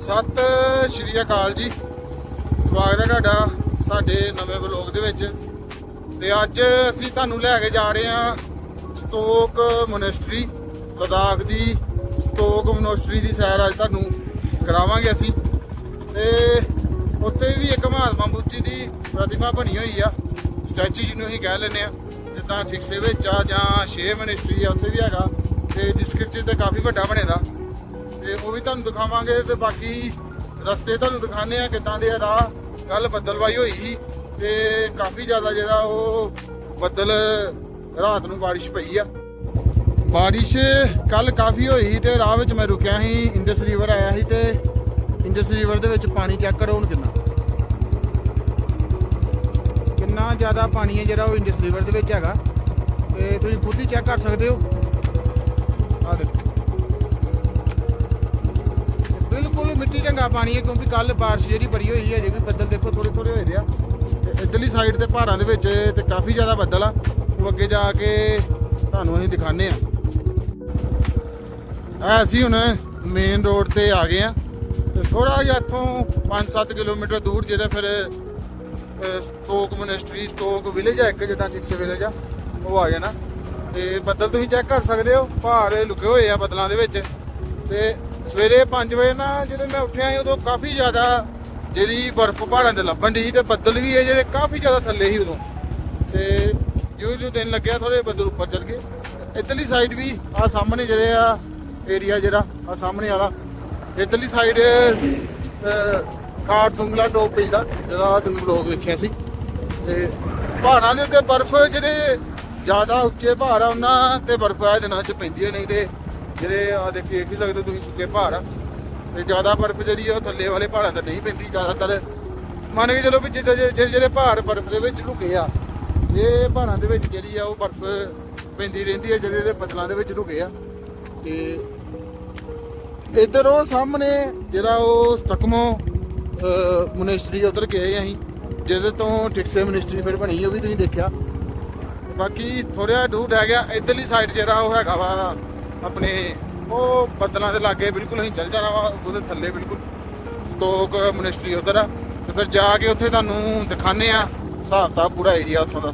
ਸਤਿ ਸ਼੍ਰੀ ਅਕਾਲ ਜੀ। ਸਵਾਗਤ ਹੈ ਤੁਹਾਡਾ ਸਾਡੇ ਨਵੇਂ ਵਲੌਗ ਦੇ ਵਿੱਚ। ਤੇ ਅੱਜ ਅਸੀਂ ਤੁਹਾਨੂੰ ਲੈ ਕੇ ਜਾ ਰਹੇ ਹਾਂ ਸਤੋਕ ਮੋਨੈਸਟਰੀ, ਲਦਾਖ ਦੀ ਸਤੋਕ ਮੋਨੈਸਟਰੀ ਦੀ ਸੈਰ ਅੱਜ ਤੁਹਾਨੂੰ ਕਰਾਵਾਂਗੇ ਅਸੀਂ। ਤੇ ਉੱਥੇ ਵੀ ਇੱਕ ਮਹਾਤਮਾ ਬੁੱਧ ਦੀ ਪ੍ਰਤਿਮਾ ਬਣੀ ਹੋਈ ਆ। ਸਟੈਚੂ ਜਿਹਨੂੰ ਅਸੀਂ ਕਹਿ ਲੈਂਦੇ ਆ ਜਿੱਦਾਂ ਠਿਕਸੇ ਵਿੱਚ ਆ ਜਾਂ ਸ਼ੇਰ ਮੋਨੈਸਟਰੀ ਆ, ਉੱਥੇ ਵੀ ਹੈਗਾ। ਤੇ ਡਿਸਕ੍ਰਿਪਸ਼ਨ ਤੇ ਕਾਫੀ ਵੱਡਾ ਬਣੇਦਾ ਤੇ ਉਹ ਵੀ ਤੁਹਾਨੂੰ ਦਿਖਾਵਾਂਗੇ ਤੇ ਬਾਕੀ ਰਸਤੇ ਤੁਹਾਨੂੰ ਦਿਖਾਣੇ ਆ ਕਿੱਦਾਂ ਦੇ ਆ ਰਾਹ। ਕੱਲ ਬੱਦਲਵਾਈ ਹੋਈ ਸੀ ਤੇ ਕਾਫੀ ਜ਼ਿਆਦਾ ਜਿਹੜਾ ਉਹ ਬੱਦਲ ਰਾਤ ਨੂੰ ਬਾਰਿਸ਼ ਪਈ ਆ। ਬਾਰਿਸ਼ ਕੱਲ ਕਾਫੀ ਹੋਈ ਸੀ ਤੇ ਰਾਹ ਵਿੱਚ ਮੈਂ ਰੁਕਿਆ ਸੀ ਇੰਡਸ ਰਿਵਰ ਆਇਆ ਸੀ ਤੇ ਇੰਡਸ ਰਿਵਰ ਦੇ ਵਿੱਚ ਪਾਣੀ ਚੈੱਕ ਕਰੋ ਹੁਣ ਕਿੰਨਾ। ਕਿੰਨਾ ਜ਼ਿਆਦਾ ਪਾਣੀ ਹੈ ਜਿਹੜਾ ਉਹ ਇੰਡਸ ਰਿਵਰ ਦੇ ਵਿੱਚ ਹੈਗਾ ਤੇ ਤੁਸੀਂ ਖੁਦ ਹੀ ਚੈੱਕ ਕਰ ਸਕਦੇ ਹੋ। ਆ ਦੇਖੋ। ਬਿਲਕੁਲ ਮਿੱਟੀ ਢੰਗਾ ਪਾਣੀ ਹੈ, ਕਿਉਂਕਿ ਕੱਲ ਬਾਰਿਸ਼ ਜਿਹੜੀ ਬੜੀ ਹੋਈ ਹੈ ਜੇ ਵੀ ਬੱਦਲ ਦੇਖੋ ਥੋੜੇ ਥੋੜੇ ਹੋਏ ਦੇ ਆ। ਤੇ ਇਧਰਲੀ ਸਾਈਡ ਤੇ ਪਹਾੜਾਂ ਦੇ ਵਿੱਚ ਤੇ ਕਾਫੀ ਜ਼ਿਆਦਾ ਬੱਦਲ ਆ। ਉਹ ਅੱਗੇ ਜਾ ਕੇ ਤੁਹਾਨੂੰ ਅਸੀਂ ਦਿਖਾਣੇ ਆ ਆ ਅਸੀਂ ਹੁਣ ਮੇਨ ਰੋਡ ਤੇ ਆ ਗਏ ਆ ਤੇ ਥੋੜਾ ਜਿਹਾ ਇੱਥੋਂ 5-7 ਕਿਲੋਮੀਟਰ ਦੂਰ ਜਿਹੜਾ ਫਿਰ ਸਟੋਕ ਮਨਿਸਟਰੀ ਸਟੋਕ ਵਿਲੇਜ ਆ ਇੱਕ, ਜਿੱਦਾਂ ਚਿਕਸੇ ਵਿਲੇਜ ਆ, ਉਹ ਆ ਜਾਣਾ। ਤੇ ਬੱਦਲ ਤੁਸੀਂ ਚੈੱਕ ਕਰ ਸਕਦੇ ਹੋ, ਪਹਾੜ ਲੁਕੇ ਹੋਏ ਆ ਬੱਦਲਾਂ ਦੇ ਵਿੱਚ। ਤੇ ਸਵੇਰੇ 5 ਵਜੇ ਨਾ ਜਦੋਂ ਮੈਂ ਉੱਠਿਆ ਸੀ, ਉਦੋਂ ਕਾਫੀ ਜ਼ਿਆਦਾ ਜਿਹੜੀ ਬਰਫ਼ ਪਹਾੜਾਂ ਤੇ ਲੱਭਣ ਦੀ ਤੇ ਬੱਦਲ ਵੀ ਇਹ ਜਿਹੜੇ ਕਾਫੀ ਜ਼ਿਆਦਾ ਥੱਲੇ ਸੀ ਉਦੋਂ। ਤੇ ਜਿਉਂ ਜਿਉਂ ਦਿਨ ਲੱਗਿਆ ਥੋੜੇ ਬੱਦਲ ਉੱਪਰ ਚੜ ਗਏ। ਇੱਧਰਲੀ ਸਾਈਡ ਵੀ ਆ ਸਾਹਮਣੇ ਜਿਹੜੇ ਆ ਏਰੀਆ ਜਿਹੜਾ ਆ ਸਾਹਮਣੇ ਵਾਲਾ। ਇੱਧਰਲੀ ਸਾਈਡ ਖਾੜ ਤੁੰਗਲਾ ਟੋਪ ਪੈਂਦਾ ਜਿਹਦਾ ਤੁਸੀਂ ਲੋਕ ਵੇਖਿਆ ਸੀ। ਤੇ ਪਹਾੜਾਂ ਦੇ ਉੱਤੇ ਬਰਫ਼ ਜਿਹੜੇ ਜ਼ਿਆਦਾ ਉੱਚੇ ਪਹਾੜ ਆ, ਉਹਨਾਂ ਤੇ ਬਰਫ਼ ਆ ਦਿਨਾਂ 'ਚ ਪੈਂਦੀ ਹੈ ਨਹੀਂ ਤੇ ਜਿਹੜੇ ਆ ਦੇਖੀ ਦੇਖ ਹੀ ਸਕਦੇ ਹੋ ਤੁਸੀਂ ਸੁੱਕੇ ਪਹਾੜ ਆ। ਤੇ ਜ਼ਿਆਦਾ ਬਰਫ਼ ਜਿਹੜੀ ਆ, ਉਹ ਥੱਲੇ ਵਾਲੇ ਪਹਾੜਾਂ ਤੇ ਨਹੀਂ ਪੈਂਦੀ। ਜ਼ਿਆਦਾਤਰ ਮੰਨ ਕੇ ਚਲੋ ਵੀ ਜਿੱਦਾਂ ਜਿਹੜੇ ਜਿਹੜੇ- ਜਿਹੜੇ ਪਹਾੜ ਬਰਫ਼ ਦੇ ਵਿੱਚ ਲੁਕੇ ਆ ਇਹ ਪਹਾੜਾਂ ਦੇ ਵਿੱਚ ਜਿਹੜੀ ਆ, ਉਹ ਬਰਫ਼ ਪੈਂਦੀ ਰਹਿੰਦੀ ਹੈ ਜਿਹੜੇ ਜਿਹੜੇ ਬੱਦਲਾਂ ਦੇ ਵਿੱਚ ਲੁਕੇ ਆ। ਤੇ ਇਧਰ ਉਹ ਸਾਹਮਣੇ ਜਿਹੜਾ ਉਹ ਸਟਕਮੋ ਮਨਿਸਟਰੀ ਉਧਰ ਗਏ ਅਸੀਂ। ਜਿਹਦੇ ਤੋਂ ਟਿਕਸੇ ਮਨਿਸਟਰੀ ਫਿਰ ਬਣੀ ਉਹ ਵੀ ਤੁਸੀਂ ਦੇਖਿਆ। ਬਾਕੀ ਥੋੜਾ ਦੂਰ ਰਹਿ ਗਿਆ, ਇਧਰਲੀ ਸਾਈਡ ਜਿਹੜਾ ਉਹ ਹੈਗਾ ਵਾ ਆਪਣੇ ਉਹ ਬੱਦਲਾਂ ਦੇ ਲਾਗੇ ਬਿਲਕੁਲ ਅਸੀਂ ਚੱਲ ਜਾਣਾ ਵਾ, ਉਹਦੇ ਥੱਲੇ ਬਿਲਕੁਲ ਸਟੋਕ ਮੋਨੈਸਟਰੀ ਉਧਰ ਆ। ਤੇ ਫਿਰ ਜਾ ਕੇ ਉੱਥੇ ਤੁਹਾਨੂੰ ਦਿਖਾਣੇ ਆ, ਹਿਸਾਬ ਤਾਂ ਪੂਰਾ ਏਰੀਆ ਉੱਥੋਂ ਦਾ।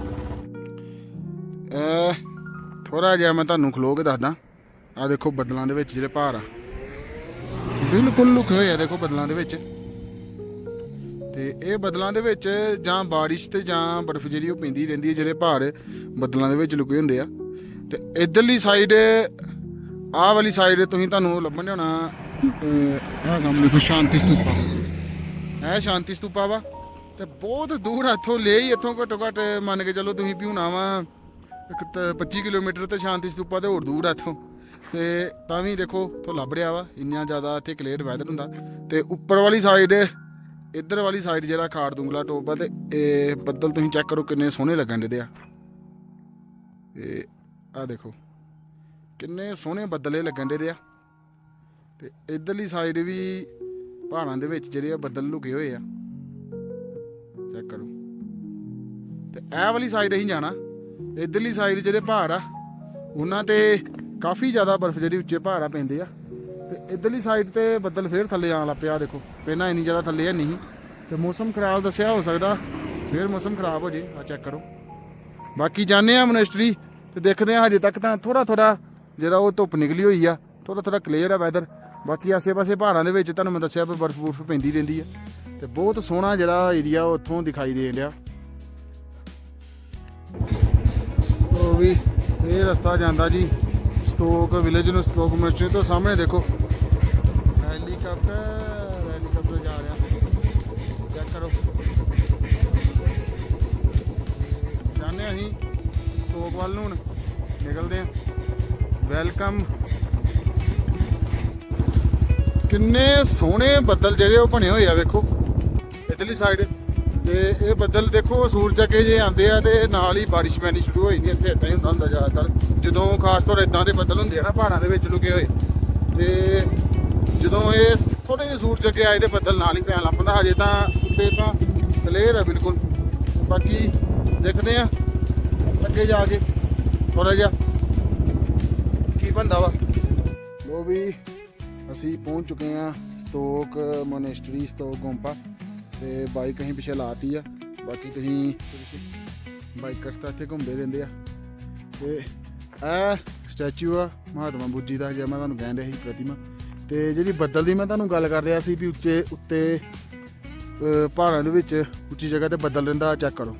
ਥੋੜਾ ਜਿਹਾ ਮੈਂ ਤੁਹਾਨੂੰ ਖਲੋ ਕੇ ਦੱਸਦਾ। ਆ ਦੇਖੋ ਬੱਦਲਾਂ ਦੇ ਵਿੱਚ ਜਿਹੜੇ ਭਾਰ ਆ। ਬਿਲਕੁਲ ਲੁਕੇ ਹੋਏ ਆ ਦੇਖੋ ਬੱਦਲਾਂ ਦੇ ਵਿੱਚ। ਤੇ ਇਹ ਬੱਦਲਾਂ ਦੇ ਵਿੱਚ ਜਾਂ ਬਾਰਿਸ਼ ਤੇ ਜਾਂ ਬਰਫ਼ ਜਿਹੜੀ ਉਹ ਪੈਂਦੀ ਰਹਿੰਦੀ ਹੈ, ਜਿਹੜੇ ਪਹਾੜ ਬੱਦਲਾਂ ਦੇ ਵਿੱਚ ਲੁਕੇ ਹੁੰਦੇ ਆ। ਤੇ ਇਧਰਲੀ ਸਾਈਡ ਆਹ ਵਾਲੀ ਸਾਈਡ ਤੁਸੀਂ ਤੁਹਾਨੂੰ ਲੱਭਣ ਹੋਣਾ ਆਹ ਸਾਹਮਣੇ ਦੇਖੋ, ਸ਼ਾਂਤੀ ਸਤੂਪਾ। ਇਹ ਸ਼ਾਂਤੀ ਸਤੂਪਾ ਵਾ? ਤੇ ਬਹੁਤ ਦੂਰ ਆ, ਇੱਥੋਂ ਲੈ ਹੀ ਇੱਥੋਂ ਘੱਟੋ ਘੱਟ ਮੰਨ ਕੇ ਚੱਲੋ ਤੁਸੀਂ ਵੀ ਵਾ, ਇੱਕ ਤਾਂ 25 ਕਿਲੋਮੀਟਰ ਤੇ ਸ਼ਾਂਤੀ ਸਤੂਪਾ ਤੇ ਹੋਰ ਦੂਰ ਆ ਇੱਥੋਂ। ਤੇ ਤਾਂ ਵੀ ਦੇਖੋ, ਇੱਥੋਂ ਲੱਭ ਰਿਹਾ ਵਾ, ਇੰਨਾ ਜ਼ਿਆਦਾ ਇੱਥੇ ਕਲੀਅਰ ਵੈਦਰ ਹੁੰਦਾ। ਤੇ ਉੱਪਰ ਵਾਲੀ ਸਾਈਡ ਇੱਧਰ ਵਾਲੀ ਸਾਈਡ ਜਿਹੜਾ ਖਾੜ ਦੁੰਗਲਾ ਟੋਪ ਆ, ਤੇ ਇਹ ਬੱਦਲ ਤੁਸੀਂ ਚੈੱਕ ਕਰੋ ਕਿੰਨੇ ਸੋਹਣੇ ਲੱਗਣ ਦੇ ਆ। ਤੇ ਆ ਦੇਖੋ। ਕਿੰਨੇ ਸੋਹਣੇ ਬੱਦਲੇ ਲੱਗਣ ਦੇ ਆ। ਤੇ ਇੱਧਰਲੀ ਸਾਈਡ ਵੀ ਪਹਾੜਾਂ ਦੇ ਵਿੱਚ ਜਿਹੜੇ ਆ ਬੱਦਲ ਲੁਕੇ ਹੋਏ ਆ। ਚੈੱਕ ਕਰੋ। ਤੇ ਇਹ ਵਾਲੀ ਸਾਈਡ ਅਸੀਂ ਜਾਣਾ। ਇੱਧਰਲੀ ਸਾਈਡ ਜਿਹੜੇ ਪਹਾੜ ਆ, ਉਹਨਾਂ ਤੇ ਕਾਫੀ ਜ਼ਿਆਦਾ ਬਰਫ਼ ਜਿਹੜੀ ਉੱਚੇ ਪਹਾੜਾਂ ਪੈਂਦੇ ਆ। ਤੇ ਇੱਧਰਲੀ ਸਾਈਡ ਤੇ ਬੱਦਲ ਫੇਰ ਥੱਲੇ ਆਣ ਲੱਗ ਪਿਆ ਦੇਖੋ। ਪਹਿਲਾਂ ਇੰਨੀ ਜ਼ਿਆਦਾ ਥੱਲੇ ਹੈ ਨਹੀਂ ਤੇ ਮੌਸਮ ਖਰਾਬ ਦੱਸਿਆ ਹੋ ਸਕਦਾ, ਫੇਰ ਮੌਸਮ ਖਰਾਬ ਹੋ ਜੇ ਆ ਚੈੱਕ ਕਰੋ। ਬਾਕੀ ਜਾਣੇ ਆ ਮਨਿਸਟਰੀ ਤੇ ਦੇਖਦੇ ਆ ਹਜੇ ਤੱਕ ਤਾਂ ਥੋੜਾ ਥੋੜਾ ਜਿਹੜਾ ਉਹ ਧੁੱਪ ਨਿਕਲੀ ਹੋਈ ਆ ਥੋੜਾ ਥੋੜਾ ਕਲੀਅਰ ਆ ਵੈਦਰ ਬਾਕੀ ਆਸੇ-ਪਾਸੇ ਪਹਾੜਾਂ ਦੇ ਵਿੱਚ ਤੁਹਾਨੂੰ ਮੈਂ ਦੱਸਿਆ ਵੀ ਬਰਫ਼ ਬੁਰਫ ਪੈਂਦੀ ਰਹਿੰਦੀ ਆ। ਤੇ ਬਹੁਤ ਸੋਹਣਾ ਜਿਹੜਾ ਏਰੀਆ ਉੱਥੋਂ ਦਿਖਾਈ ਦੇ ਰਿਹਾ ਉਹ ਵੀ, ਇਹ ਰਸਤਾ ਜਾਂਦਾ ਜੀ ਸਟੋਕ ਵਿਲੇਜ ਨੂੰ ਸਟੋਕ ਮਸਜਿਦ ਤੋਂ ਸਾਹਮਣੇ ਦੇਖੋ। ਹੈਲੀਕਾਪਟਰ ਹੈਲੀਕਾਪਟਰ ਜਾ ਰਿਹਾ। ਚੈੱਕ ਕਰੋ। ਜਾਣੇ ਅਸੀਂ ਸਟੋਕ ਵੱਲ ਨੂੰ ਹੁਣ, ਨਿਕਲਦੇ ਆਂ ਵੈਲਕਮ। ਕਿੰਨੇ ਸੋਹਣੇ ਬੱਦਲ ਜਿਹੜੇ ਉਹ ਬਣੇ ਹੋਏ ਆ, ਵੇਖੋ। ਇਧਰਲੀ ਸਾਈਡ ਤੇ ਇਹ ਬੱਦਲ ਦੇਖੋ, ਸੂਰਜ ਅੱਗੇ ਜੇ ਆਉਂਦੇ ਆ ਤੇ ਨਾਲ ਹੀ ਬਾਰਿਸ਼ ਪੈਣੀ ਸ਼ੁਰੂ ਹੋ ਜਾਂਦੀ ਇੱਥੇ ਇਦਾਂ ਹੀ ਹੁੰਦਾ ਹੁੰਦਾ ਜ਼ਿਆਦਾਤਰ। ਜਦੋਂ ਖਾਸ ਤੌਰ ਇਦਾਂ ਦੇ ਬੱਦਲ ਹੁੰਦੇ ਆ ਨਾ, ਪਹਾੜਾਂ ਦੇ ਵਿੱਚ ਲੁਕੇ ਹੋਏ। ਤੇ ਜਦੋਂ ਇਹ ਥੋੜੇ ਜਿਹੇ ਸੂਰਜ ਅੱਗੇ ਆਏ ਤੇ ਬੱਦਲ ਨਾਲ ਹੀ ਪੈਣ ਲੱਗ ਪੈਂਦਾ, ਹਜੇ ਤਾਂ ਉੱਤੇ ਤਾਂ ਕਲੀਅਰ ਆ ਬਿਲਕੁਲ। ਬਾਕੀ ਦੇਖਦੇ ਆ, ਅੱਗੇ ਜਾ ਕੇ ਥੋੜਾ ਜਿਹਾ। ਬੰਦਾ ਵਾ। ਉਹ ਵੀ ਅਸੀਂ ਪਹੁੰਚ ਚੁੱਕੇ ਆ ਸਤੋਕ ਮੋਨੇਸਟਰੀ ਸਤੋਕ ਗੋਂਪਾ। ਤੇ ਬਾਈਕ ਅਸੀਂ ਪਿੱਛੇ ਲਾਤੀ ਆ। ਬਾਕੀ ਤੁਸੀਂ ਬਾਈਕਰਸ ਤਾਂ ਇੱਥੇ ਘੁੰਮਦੇ ਰਹਿੰਦੇ ਆ। ਤੇ ਇਹ ਸਟੈਚੂ ਆ ਮਹਾਤਮਾ ਬੁੱਧੀ ਦਾ ਜਿਵੇਂ ਮੈਂ ਤੁਹਾਨੂੰ ਕਹਿਣ ਰਿਹਾ ਸੀ ਪ੍ਰਤਿਮਾ। ਤੇ ਜਿਹੜੀ ਬੱਦਲ ਦੀ ਮੈਂ ਤੁਹਾਨੂੰ ਗੱਲ ਕਰ ਰਿਹਾ ਸੀ ਵੀ ਉੱਚੇ ਉੱਤੇ ਅਹ, ਪਹਾੜਾਂ ਦੇ ਵਿੱਚ ਉੱਚੀ ਜਗ੍ਹਾ ਤੇ ਬੱਦਲ ਰਹਿੰਦਾ ਚੈੱਕ ਕਰੋ।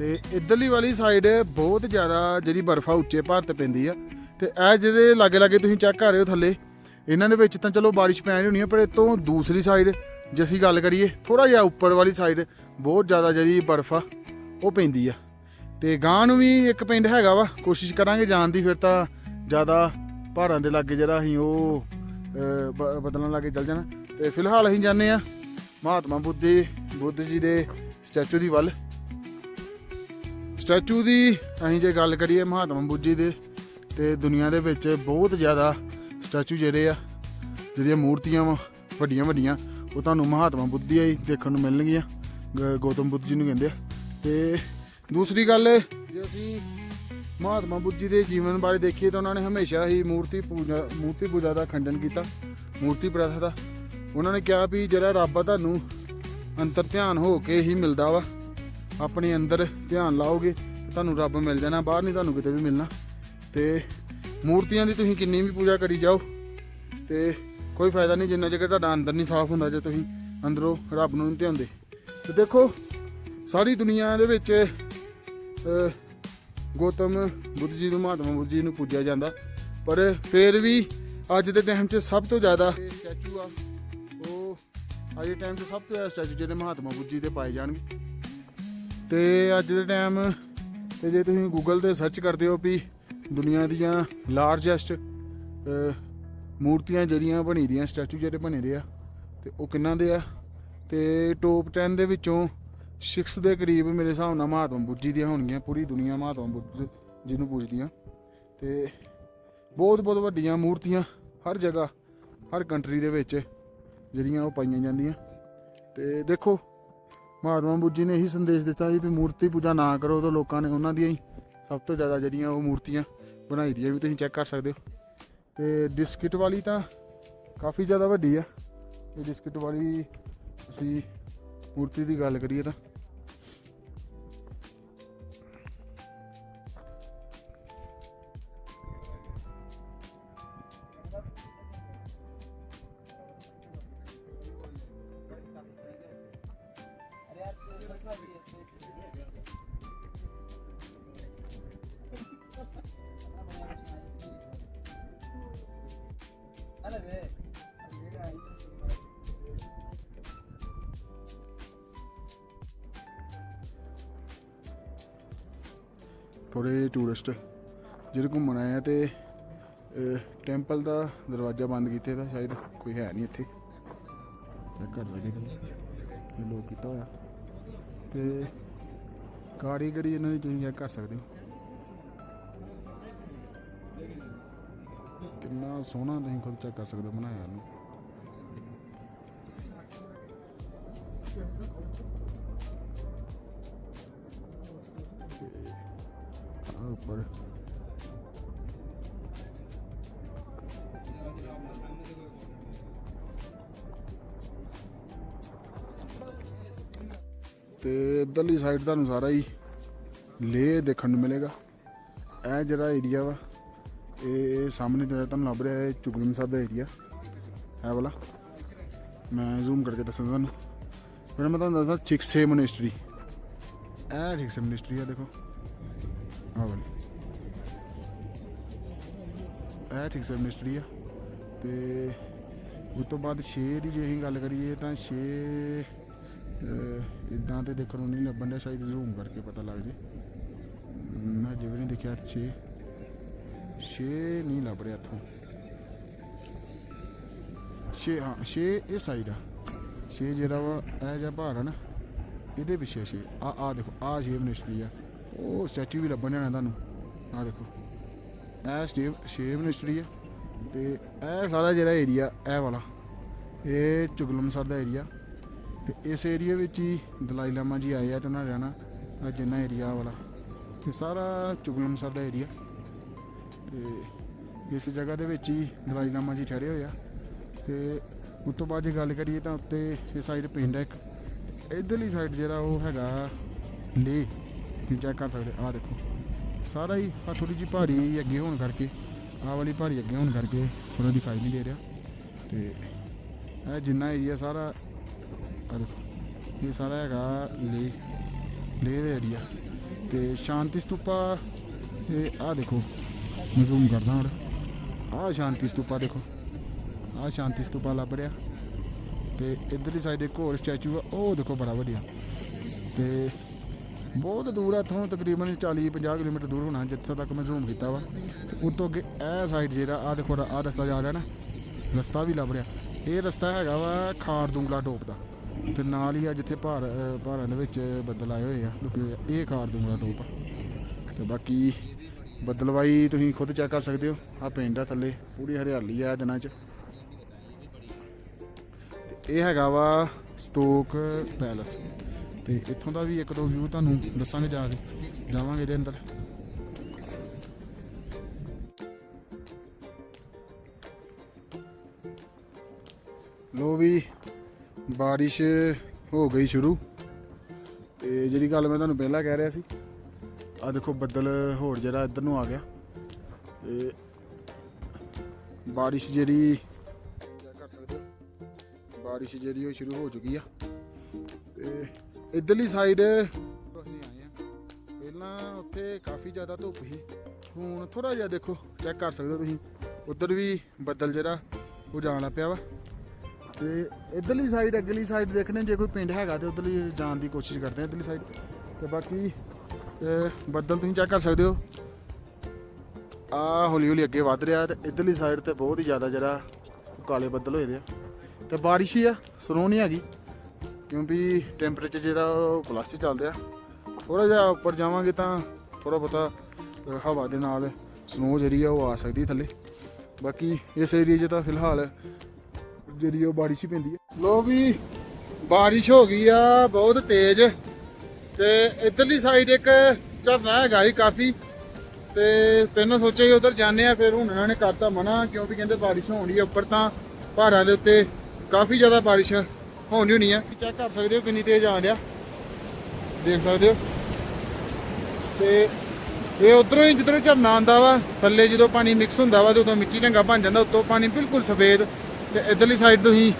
ਤੇ ਇਧਰਲੀ ਵਾਲੀ ਸਾਈਡ ਬਹੁਤ ਜ਼ਿਆਦਾ ਜਿਹੜੀ ਬਰਫਾ ਉੱਚੇ ਪਹਾੜ ਤੇ ਪੈਂਦੀ ਆ। ਤੇ ਇਹ ਜਿਹਦੇ ਲਾਗੇ ਲਾਗੇ ਤੁਸੀਂ ਚੈੱਕ ਕਰ ਰਹੇ ਹੋ ਥੱਲੇ, ਇਹਨਾਂ ਦੇ ਵਿੱਚ ਤਾਂ ਚਲੋ ਬਾਰਿਸ਼ ਪੈ ਰਹੀ ਹੋਣੀ ਆ, ਪਰ ਇਹ ਤੋਂ ਦੂਸਰੀ ਸਾਈਡ ਜੇ ਅਸੀਂ ਗੱਲ ਕਰੀਏ ਥੋੜਾ ਜਿਹਾ ਉੱਪਰ ਵਾਲੀ ਸਾਈਡ ਬਹੁਤ ਜ਼ਿਆਦਾ ਜਿਹੜੀ ਬਰਫ ਆ ਉਹ ਪੈਂਦੀ ਆ। ਤੇ ਗਾਂ ਨੂੰ ਵੀ ਇੱਕ ਪਿੰਡ ਹੈਗਾ ਵਾ, ਕੋਸ਼ਿਸ਼ ਕਰਾਂਗੇ ਜਾਣ ਦੀ, ਫਿਰ ਤਾਂ ਜ਼ਿਆਦਾ ਪਹਾੜਾਂ ਦੇ ਲਾਗੇ ਜਿਹੜਾ ਅਸੀਂ ਉਹ ਬ- ਬਦਲਣ ਲਾਗੇ ਚੱਲ ਜਾਣਾ। ਤੇ ਫਿਲਹਾਲ ਅਸੀਂ ਜਾਂਦੇ ਆ ਮਹਾਤਮਾ ਬੁੱਧੀ, ਬੁੱਧ ਜੀ ਦੇ ਸਟੈਚੂ ਦੀ ਵੱਲ। ਸਟੈਚੂ ਦੀ ਅਸੀਂ ਜੇ ਗੱਲ ਕਰੀਏ ਮਹਾਤਮਾ ਬੁੱਧ ਦੇ, ਤੇ ਦੁਨੀਆ ਦੇ ਵਿੱਚ ਬਹੁਤ ਜ਼ਿਆਦਾ ਸਟੈਚੂ ਜਿਹੜੇ ਆ, ਜਿਹੜੀਆਂ ਮੂਰਤੀਆਂ ਵਾ, ਵੱਡੀਆਂ ਵੱਡੀਆਂ, ਉਹ ਤੁਹਾਨੂੰ ਮਹਾਤਮਾ ਬੁੱਧੀ ਦੀਆਂ ਹੀ ਦੇਖਣ ਨੂੰ ਮਿਲਣਗੀਆਂ ਗੌਤਮ ਬੁੱਧ ਜੀ ਨੂੰ ਕਹਿੰਦੇ ਆ। ਤੇ ਦੂਸਰੀ ਗੱਲ, ਜੇ ਅਸੀਂ ਮਹਾਤਮਾ ਬੁੱਧ ਜੀ ਦੇ ਜੀਵਨ ਬਾਰੇ ਦੇਖੀਏ ਤਾਂ ਉਹਨਾਂ ਨੇ ਹਮੇਸ਼ਾ ਹੀ ਮੂਰਤੀ ਪੂਜਾ ਮੂਰਤੀ ਪੂਜਾ ਦਾ ਖੰਡਨ ਕੀਤਾ, ਮੂਰਤੀ ਪ੍ਰਥਾ ਦਾ। ਉਹਨਾਂ ਨੇ ਕਿਹਾ ਵੀ ਜਿਹੜਾ ਰੱਬ ਆ ਤੁਹਾਨੂੰ ਅੰਤਰ ਧਿਆਨ ਹੋ ਕੇ ਹੀ ਮਿਲਦਾ ਵਾ ਆਪਣੇ ਅੰਦਰ ਧਿਆਨ ਲਾਓਗੇ ਤੁਹਾਨੂੰ ਰੱਬ ਮਿਲ ਜਾਣਾ ਬਾਹਰ ਨਹੀਂ ਤੁਹਾਨੂੰ ਕਿਤੇ ਵੀ ਮਿਲਣਾ। ਤੇ ਮੂਰਤੀਆਂ ਦੀ ਤੁਸੀਂ ਕਿੰਨੀ ਵੀ ਪੂਜਾ ਕਰੀ ਜਾਓ ਤੇ ਕੋਈ ਫਾਇਦਾ ਨਹੀਂ ਜਿੰਨਾ ਚਿਰ ਤੁਹਾਡਾ ਅੰਦਰ ਨਹੀਂ ਸਾਫ਼ ਹੁੰਦਾ ਜੇ ਤੁਸੀਂ ਅੰਦਰੋਂ ਰੱਬ ਨੂੰ ਨਹੀਂ ਧਿਆਉਂਦੇ ਤੇ ਦੇਖੋ ਸਾਰੀ ਦੁਨੀਆ ਦੇ ਵਿੱਚ ਅਹ, ਗੌਤਮ ਬੁੱਧ ਜੀ ਨੂੰ ਮਹਾਤਮਾ ਬੁੱਧ ਜੀ ਨੂੰ ਪੂਜਿਆ ਜਾਂਦਾ। ਪਰ ਫਿਰ ਵੀ ਅੱਜ ਦੇ ਟਾਈਮ 'ਚ ਸਭ ਤੋਂ ਜ਼ਿਆਦਾ ਸਟੈਚੂ ਆ ਉਹ ਅੱਜ ਦੇ ਟਾਈਮ 'ਚ ਸਭ ਤੋਂ ਜ਼ਿਆਦਾ ਸਟੈਚੂ ਜਿਹੜੇ ਮਹਾਤਮਾ ਬੁੱਧ ਜੀ ਦੇ ਪਾਏ ਜਾਣਗੇ। ਤੇ ਅੱਜ ਦੇ ਟਾਈਮ ਤੇ ਜੇ ਤੁਸੀਂ ਗੂਗਲ ਤੇ ਸਰਚ ਕਰਦੇ ਹੋ ਵੀ ਦੁਨੀਆ ਦੀਆਂ ਲਾਰਜੈਸਟ ਮੂਰਤੀਆਂ ਜਿਹੜੀਆਂ ਬਣੀ ਦੀਆਂ ਸਟੈਚੂ ਜਿਹੜੇ ਬਣੇ ਦੇ ਆ, ਤੇ ਉਹ ਕਿੰਨਾਂ ਦੇ ਆ? ਤੇ ਟੋਪ 10 ਦੇ ਵਿੱਚੋਂ 6 ਦੇ ਕਰੀਬ ਮੇਰੇ ਹਿਸਾਬ ਨਾਲ ਮਹਾਤਮਾ ਬੁੱਧ ਜੀ ਦੀਆਂ ਹੋਣਗੀਆਂ, ਪੂਰੀ ਦੁਨੀਆ ਮਹਾਤਮਾ ਬੁੱਧ ਜੀ ਨੂੰ ਪੂਜਦੀਆਂ। ਤੇ ਬਹੁਤ ਬਹੁਤ ਵੱਡੀਆਂ ਮੂਰਤੀਆਂ ਹਰ ਜਗ੍ਹਾ, ਹਰ ਕੰਟਰੀ ਦੇ ਵਿੱਚ ਜਿਹੜੀਆਂ ਉਹ ਪਾਈਆਂ ਜਾਂਦੀਆਂ। ਤੇ ਦੇਖੋ ਮਹਾਤਮਾ ਬੁੱਧ ਨੇ ਇਹੀ ਸੰਦੇਸ਼ ਦਿੱਤਾ ਸੀ ਵੀ ਮੂਰਤੀ ਪੂਜਾ ਨਾ ਕਰੋ ਤਾਂ ਲੋਕਾਂ ਨੇ ਉਹਨਾਂ ਦੀਆਂ ਹੀ ਸਭ ਤੋਂ ਜ਼ਿਆਦਾ ਜਿਹੜੀਆਂ ਉਹ ਮੂਰਤੀਆਂ ਬਣਾਈ ਦੀਆਂ ਵੀ ਤੁਸੀਂ ਚੈੱਕ ਕਰ ਸਕਦੇ ਹੋ। ਤੇ ਡਿਸਕਿਟ ਵਾਲੀ ਤਾਂ ਕਾਫੀ ਜ਼ਿਆਦਾ ਵੱਡੀ ਆ। ਇਹ ਡਿਸਕਿਟ ਵਾਲੀ ਅਸੀਂ ਮੂਰਤੀ ਦੀ ਗੱਲ ਕਰੀਏ ਤਾਂ ਥੋੜੇ ਟੂਰਿਸਟ ਜਿਹੜੇ ਘੁੰਮਣ ਆਏ ਆ ਤੇ ਟੈਂਪਲ ਦਾ ਦਰਵਾਜ਼ਾ ਬੰਦ ਕੀਤੇ ਦਾ ਸ਼ਾਇਦ ਕੋਈ ਹੈ ਨਹੀਂ ਇੱਥੇ। ਚੈੱਕ ਕਰ ਲਈਏ ਇਹ ਲੋਕ ਕੀਤਾ ਹੋਇਆ। ਤੇ ਕਾਰੀਗਰੀ ਇਹਨਾਂ ਦੀ ਤੁਸੀਂ ਚੈੱਕ ਕਰ ਸਕਦੇ ਹੋ। ਕਿੰਨਾ ਸੋਹਣਾ ਤੁਸੀਂ ਖੁਦ ਚੈੱਕ ਕਰ ਸਕਦੇ ਹੋ ਬਣਾਇਆ ਇਹਨੂੰ। ਉੱਪਰ। ਤੇ ਇਧਰਲੀ ਸਾਈਡ ਤੁਹਾਨੂੰ ਸਾਰਾ ਹੀ ਲੇ ਦੇਖਣ ਨੂੰ ਮਿਲੇਗਾ। ਇਹ ਜਿਹੜਾ ਏਰੀਆ ਵਾ, ਇਹ ਸਾਹਮਣੇ ਜਿਹੜਾ ਤੁਹਾਨੂੰ ਲੱਭ ਰਿਹਾ ਹੈ ਚੁਗਲਮ ਸਾਹਿਬ ਦਾ ਏਰੀਆ ਹੈ ਵਾਲਾ। ਮੈਂ ਜ਼ੂਮ ਕਰਕੇ ਦੱਸਾਂ ਤੁਹਾਨੂੰ। ਫਿਰ ਮੈਂ ਤੁਹਾਨੂੰ ਦੱਸਦਾ ਛਿਕਸੇ ਮੋਨੈਸਟਰੀ ਇਹ ਚਿਕਸੇ ਮੋਨੈਸਟਰੀ ਆ, ਦੇਖੋ। ਆਹ ਵਾਲੀ ਇਹ ਚਿਕਸੇ ਮੋਨੈਸਟਰੀ ਆ। ਤੇ ਉਸ ਤੋਂ ਬਾਅਦ 6 ਦੀ ਜੇ ਅਸੀਂ ਗੱਲ ਕਰੀਏ ਤਾਂ 6 ਇਦਾਂ ਤੇ ਦੇਖਣ ਨੂੰ ਨਹੀਂ ਲੱਭਣ ਡਿਆ, ਸ਼ਾਇਦ ਜ਼ੂਮ ਕਰਕੇ ਪਤਾ ਲੱਗ ਜੇ। ਮੈਂ ਜਿਵੇਂ ਨਹੀਂ ਦੇਖਿਆ 6 6 ਨਹੀਂ ਲੱਭ ਰਿਹਾ ਇੱਥੋਂ। 6 ਹਾਂ 6 ਇਹ ਸਾਈਡ ਆ। 6 ਜਿਹੜਾ ਵਾ, ਇਹ ਜਿਹਾ ਪਹਾੜ ਆ ਨਾ, ਇਹਦੇ ਪਿੱਛੇ 6 ਆ ਆ ਦੇਖੋ, ਆ 6 ਮਿਨਿਸਟਰੀ ਆ। ਉਹ ਸਟੈਚੂ ਵੀ ਲੱਭਣ ਜਾਣਾ ਤੁਹਾਨੂੰ। ਆ ਦੇਖੋ। ਇਹ ਸਟੇਵ 6 ਮਿਨਿਸਟਰੀ ਆ ਤੇ ਇਹ ਸਾਰਾ ਜਿਹੜਾ ਏਰੀਆ ਇਹ ਵਾਲਾ, ਇਹ ਚੁਗਲਮਸਰ ਦਾ ਏਰੀਆ ਤੇ ਇਸ ਏਰੀਆ ਵਿੱਚ ਹੀ ਦਲਾਈ ਲਾਮਾ ਜੀ ਆਏ ਆ ਤੇ ਉਹਨਾਂ ਨੇ ਰਹਿਣਾ ਆ ਜਿੰਨਾ ਏਰੀਆ ਵਾਲਾ। ਇਹ ਸਾਰਾ ਚੁਗਲਮਸਰ ਦਾ ਏਰੀਆ ਤੇ ਇਸ ਜਗ੍ਹਾ ਦੇ ਵਿੱਚ ਹੀ ਦਲਾਈ ਲਾਮਾ ਜੀ ਠਹਿਰੇ ਹੋਏ ਆ। ਤੇ ਉਸ ਤੋਂ ਬਾਅਦ ਜੇ ਗੱਲ ਕਰੀਏ ਤਾਂ ਉੱਤੇ ਇਹ ਸਾਈਡ ਪਿੰਡ ਹੈ ਇੱਕ। ਇਧਰਲੀ ਸਾਈਡ ਜਿਹੜਾ ਉਹ ਹੈਗਾ ਲੇ ਚੈੱਕ ਕਰ ਸਕਦੇ ਆਹ ਦੇਖੋ। ਸਾਰਾ ਹੀ ਆ ਥੋੜੀ ਜਿਹੀ ਪਹਾੜੀ ਅੱਗੇ ਹੋਣ ਕਰਕੇ, ਆਹ ਵਾਲੀ ਪਹਾੜੀ ਅੱਗੇ ਹੋਣ ਕਰਕੇ ਥੋੜਾ ਦਿਖਾਈ ਨਹੀਂ ਦੇ ਰਿਹਾ। ਤੇ ਇਹ ਜਿੰਨਾ ਏਰੀਆ ਸਾਰਾ, ਆਹ ਦੇਖੋ, ਇਹ ਸਾਰਾ ਹੈਗਾ ਲੇ ਲੇ ਦੇ ਏਰੀਆ ਤੇ ਸ਼ਾਂਤੀ ਸਤੂਪਾ ਇਹ ਆਹ ਦੇਖੋ, ਮੈਂ ਜ਼ੂਮ ਕਰਦਾ ਹੁਣ। ਆਹ ਸ਼ਾਂਤੀ ਸਤੂਪਾ ਦੇਖੋ, ਆਹ ਸ਼ਾਂਤੀ ਸਤੂਪਾ ਲੱਭ ਰਿਹਾ। ਤੇ ਇਧਰਲੀ ਸਾਈਡ ਇੱਕ ਹੋਰ ਸਟੈਚੂ ਆ, ਉਹ ਦੇਖੋ ਬੜਾ ਵਧੀਆ। ਤੇ ਬਹੁਤ ਦੂਰ ਆ, ਇੱਥੋਂ ਤਕਰੀਬਨ 40 50 ਕਿਲੋਮੀਟਰ ਦੂਰ ਹੋਣਾ, ਜਿੱਥੋਂ ਤੱਕ ਮੈਂ ਜ਼ੂਮ ਕੀਤਾ ਵਾ। ਤੇ ਉਤੋਂ ਅੱਗੇ ਇਹ ਸਾਈਡ ਜਿਹੜਾ ਆ ਦੇਖੋ ਆਹ ਰਸਤਾ ਜਾ ਰਿਹਾ ਨਾ, ਰਸਤਾ ਵੀ ਲੱਭ ਰਿਹਾ। ਇਹ ਰਸਤਾ ਹੈਗਾ ਵਾ ਖਾਰ ਦੁੰਗਲਾ ਟੋਪ ਦਾ। ਤੇ ਨਾਲ ਹੀ ਆ ਜਿੱਥੇ ਭਾਰ, ਅਹ ਦੇ ਵਿੱਚ ਬੱਦਲ ਆਏ ਹੋਏ ਆ ਲੁਕੇ ਹੋਏ ਇਹ ਖਾਰ ਦੁੰਗਲਾ ਟੋਪ ਆ। ਤੇ ਬਾਕੀ ਬੱਦਲਵਾਈ ਤੁਸੀਂ ਖੁਦ ਚੈੱਕ ਕਰ ਸਕਦੇ ਹੋ ਆ ਪਿੰਡ ਆ ਥੱਲੇ, ਪੂਰੀ ਹਰਿਆਲੀ ਆ ਇਹ ਦਿਨਾਂ 'ਚ। ਇਹ ਹੈਗਾ ਵਾ ਸਟੋਕ ਪੈਲਸ। ਤੇ ਇੱਥੋਂ ਦਾ ਵੀ ਇੱਕ ਦੋ ਵਿਊ ਤੁਹਾਨੂੰ ਦੱਸਾਂਗੇ ਜਾ ਕੇ, ਜਾਵਾਂਗੇ ਇਹਦੇ ਅੰਦਰ। ਲੋ ਵੀ, ਬਾਰਿਸ਼ ਹੋ ਗਈ ਸ਼ੁਰੂ। ਤੇ ਜਿਹੜੀ ਗੱਲ ਮੈਂ ਤੁਹਾਨੂੰ ਪਹਿਲਾਂ ਕਹਿ ਰਿਹਾ ਸੀ ਆ ਦੇਖੋ ਬੱਦਲ ਹੋਰ ਜਿਹੜਾ ਇੱਧਰ ਨੂੰ ਆ ਗਿਆ। ਤੇ ਬਾਰਿਸ਼ ਜਿਹੜੀ ਕਰ ਸਕਦੇ ਹੋ। ਬਾਰਿਸ਼ ਜਿਹੜੀ ਉਹ ਸ਼ੁਰੂ ਹੋ ਚੁੱਕੀ ਆ। ਤੇ ਇਧਰਲੀ ਸਾਈਡ ਅਸੀਂ ਆਏ ਆ ਪਹਿਲਾਂ ਉੱਥੇ ਕਾਫੀ ਜ਼ਿਆਦਾ ਧੁੱਪ ਸੀ। ਹੁਣ ਥੋੜਾ ਜਿਹਾ ਦੇਖੋ ਚੈੱਕ ਕਰ ਸਕਦੇ ਹੋ ਤੁਸੀਂ। ਉਧਰ ਵੀ ਬੱਦਲ ਜਿਹੜਾ, ਉਹ ਜਾਣ ਪਿਆ ਵਾ। ਤੇ ਇਧਰਲੀ ਸਾਈਡ ਅਗਲੀ ਸਾਈਡ ਦੇਖਣੇ, ਜੇ ਕੋਈ ਪਿੰਡ ਹੈਗਾ ਤੇ ਉਧਰਲੀ ਜਾਣ ਦੀ ਕੋਸ਼ਿਸ਼ ਕਰਦੇ ਆ ਇਧਰਲੀ ਸਾਈਡ ਤੇ ਬਾਕੀ ਬੱਦਲ ਤੁਸੀਂ ਚੈੱਕ ਕਰ ਸਕਦੇ ਹੋ। ਆ ਹੌਲੀ ਹੌਲੀ ਅੱਗੇ ਵੱਧ ਰਿਹਾ ਤੇ ਇਧਰਲੀ ਸਾਈਡ ਤੇ ਬਹੁਤ ਹੀ ਜ਼ਿਆਦਾ ਜਿਹੜਾ ਕਾਲੇ ਬੱਦਲ ਹੋਏ ਦੇ ਆ। ਤੇ ਬਾਰਿਸ਼ ਹੀ ਆ ਸਰੋਂ ਨਹੀਂ ਹੈਗੀ। ਕਿਉਂਕਿ ਟੈਂਪਰੇਚਰ ਜਿਹੜਾ ਉਹ ਪਲੱਸ 'ਚ ਚੱਲ ਰਿਹਾ ਥੋੜਾ ਜਿਹਾ ਉੱਪਰ ਜਾਵਾਂਗੇ ਤਾਂ ਥੋੜਾ ਬਹੁਤਾ ਹਵਾ ਦੇ ਨਾਲ ਸਨੋ ਜਿਹੜੀ ਆ ਉਹ ਆ ਸਕਦੀ ਥੱਲੇ। ਬਾਕੀ ਇਸ ਏਰੀਏ 'ਚ ਤਾਂ ਫਿਲਹਾਲ ਜਿਹੜੀ ਉਹ ਬਾਰਿਸ਼ ਹੀ ਪੈਂਦੀ ਹੈ ਲੋ ਵੀ ਬਾਰਿਸ਼ ਹੋ ਗਈ ਆ, ਬਹੁਤ ਤੇਜ਼। ਤੇ ਇਧਰਲੀ ਸਾਈਡ ਇੱਕ ਝਰਨਾ ਹੈਗਾ ਹੀ ਕਾਫੀ। ਤੇ ਪਹਿਲਾਂ ਸੋਚਿਆ ਸੀ ਉਧਰ ਜਾਂਦੇ ਆ, ਫਿਰ ਹੁਣ ਇਹਨਾਂ ਨੇ ਕਰਤਾ ਮਨਾ, ਕਿਉਂਕਿ ਕਹਿੰਦੇ ਬਾਰਿਸ਼ ਹੋਣੀ ਉੱਪਰ ਤਾਂ ਪਹਾੜਾਂ ਦੇ ਉੱਤੇ ਕਾਫੀ ਜ਼ਿਆਦਾ ਬਾਰਿਸ਼ ਹੋਣੀ ਹੋਣੀ ਆ। ਚੈੱਕ ਕਰ ਸਕਦੇ ਹੋ ਕਿੰਨੀ ਤੇਜ਼ ਆਣ ਰਿਹਾ ਦੇਖ ਸਕਦੇ ਹੋ। ਤੇ ਇਹ ਉਧਰੋਂ ਹੀ ਜਿੱਧਰੋਂ ਝਰਨਾ ਆਉਂਦਾ ਵਾ, ਥੱਲੇ ਜਦੋਂ ਪਾਣੀ ਮਿਕਸ ਹੁੰਦਾ ਵਾ ਤੇ ਉਦੋਂ ਮਿੱਟੀ ਢੰਗਾ ਬਣ ਜਾਂਦਾ, ਉੱਤੋਂ ਪਾਣੀ ਬਿਲਕੁਲ ਸਫੇਦ ਤੇ ਇਧਰਲੀ ਸਾਈਡ ਤੁਸੀਂ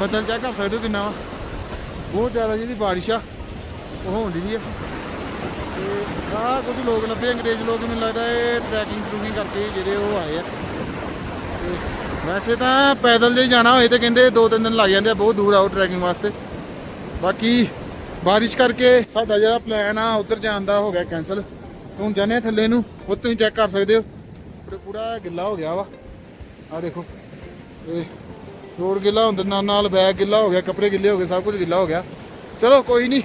ਬੱਦਲ ਚੈੱਕ ਕਰ ਸਕਦੇ ਹੋ ਕਿੰਨਾ ਵਾ। ਬਹੁਤ ਜ਼ਿਆਦਾ ਜਿਹਦੀ ਬਾਰਿਸ਼ ਆ, ਉਹ ਹੋਣ ਦੀ ਆ। ਤੇ ਆਹ ਕੁਝ ਲੋਕ ਲੱਭੇ, ਅੰਗਰੇਜ਼ ਲੋਕ ਮੈਨੂੰ ਲੱਗਦਾ ਇਹ ਟਰੈਕਿੰਗ ਟਰੂਕਿੰਗ ਕਰਕੇ ਜਿਹੜੇ ਉਹ ਆਏ ਆ। ਤੇ ਵੈਸੇ ਤਾਂ ਪੈਦਲ ਜੇ ਜਾਣਾ ਹੋਏ ਤੇ ਕਹਿੰਦੇ ਦੋ ਤਿੰਨ ਦਿਨ ਲੱਗ ਜਾਂਦੇ ਆ, ਬਹੁਤ ਦੂਰ ਆਓ ਟਰੈਕਿੰਗ ਵਾਸਤੇ। ਬਾਕੀ ਬਾਰਿਸ਼ ਕਰਕੇ ਸਾਡਾ ਜਿਹੜਾ ਪਲਾਨ ਆ, ਉਧਰ ਜਾਣ ਦਾ ਹੋ ਗਿਆ ਕੈਨਸਲ ਹੁਣ ਜਾਣੇ ਆ ਥੱਲੇ ਨੂੰ ਉਹ ਤੁਸੀਂ ਚੈੱਕ ਕਰ ਸਕਦੇ ਹੋ। ਪੂਰਾ ਗਿੱਲਾ ਹੋ ਗਿਆ ਵਾ। ਆ ਦੇਖੋ। ਇਹ ਰੋਡ ਗਿੱਲਾ ਹੁੰਦਾ ਨਾਲ ਨਾਲ ਬੈਗ ਗਿੱਲਾ ਹੋ ਗਿਆ, ਕੱਪੜੇ ਗਿੱਲੇ ਹੋ ਗਏ, ਸਭ ਕੁਝ ਗਿੱਲਾ ਹੋ ਗਿਆ। ਚਲੋ ਕੋਈ ਨਹੀਂ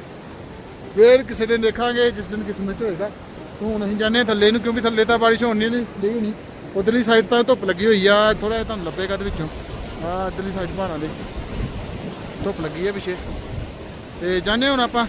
ਫੇਰ ਕਿਸੇ ਦਿਨ ਦੇਖਾਂਗੇ, ਜਿਸ ਦਿਨ ਕਿਸਮਤ 'ਚ ਹੋਏਗਾ। ਹੁਣ ਅਸੀਂ ਜਾਂਦੇ ਹਾਂ ਥੱਲੇ ਨੂੰ, ਕਿਉਂਕਿ ਥੱਲੇ ਤਾਂ ਬਾਰਿਸ਼ ਹੋਣੀ ਨਹੀਂ ਨਹੀਂ ਉਧਰਲੀ ਸਾਈਡ ਤਾਂ ਧੁੱਪ ਲੱਗੀ ਹੋਈ ਆ ਥੋੜਾ ਜਿਹਾ ਤੁਹਾਨੂੰ ਲੱਭੇਗਾ ਇਹਦੇ ਵਿੱਚੋਂ। ਆ ਇਧਰਲੀ ਸਾਈਡ ਪਹਾੜਾਂ ਦੇ ਧੁੱਪ ਲੱਗੀ ਆ ਪਿੱਛੇ। ਤੇ ਜਾਂਦੇ ਹਾਂ ਹੁਣ ਆਪਾਂ।